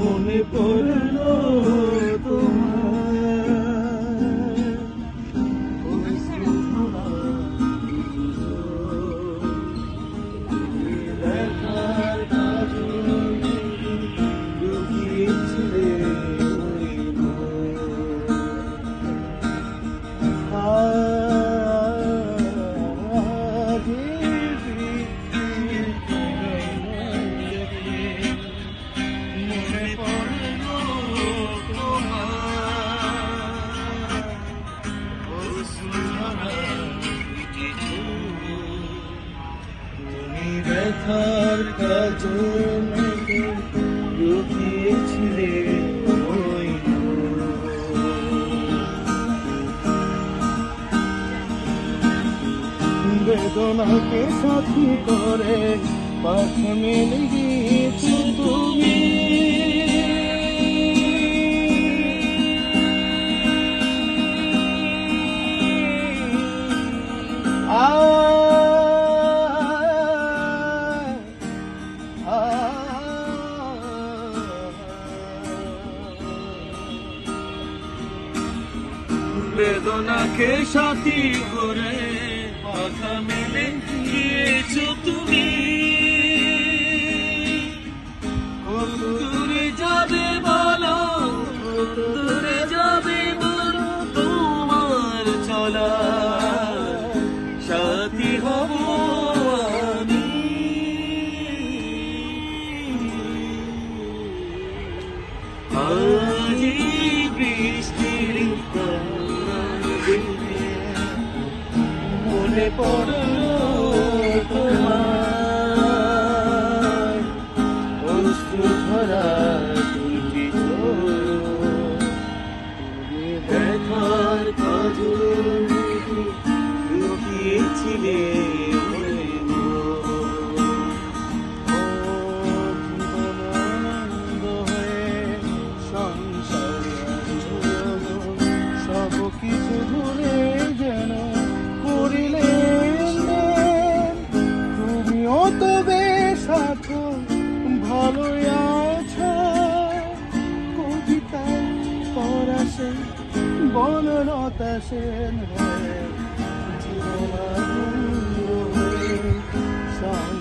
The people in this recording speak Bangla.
মনে পড়ল। ব্যথার কাজ লুকিয়েছিলে ওই বেদনাকে সাথী করে পাখ মেলে গিয়েছো তুমি। বেদনাকে সাথী করে কথা মেলে গিয়েছো তুমি? মনে পড়ল তোমার ধরা ব্যথার কাজল লুকিয়েছিলে তো বেশ আছো ভালোই আছো। কবিতায় পরাশে বনলতা সেন জীবন সঙ্গ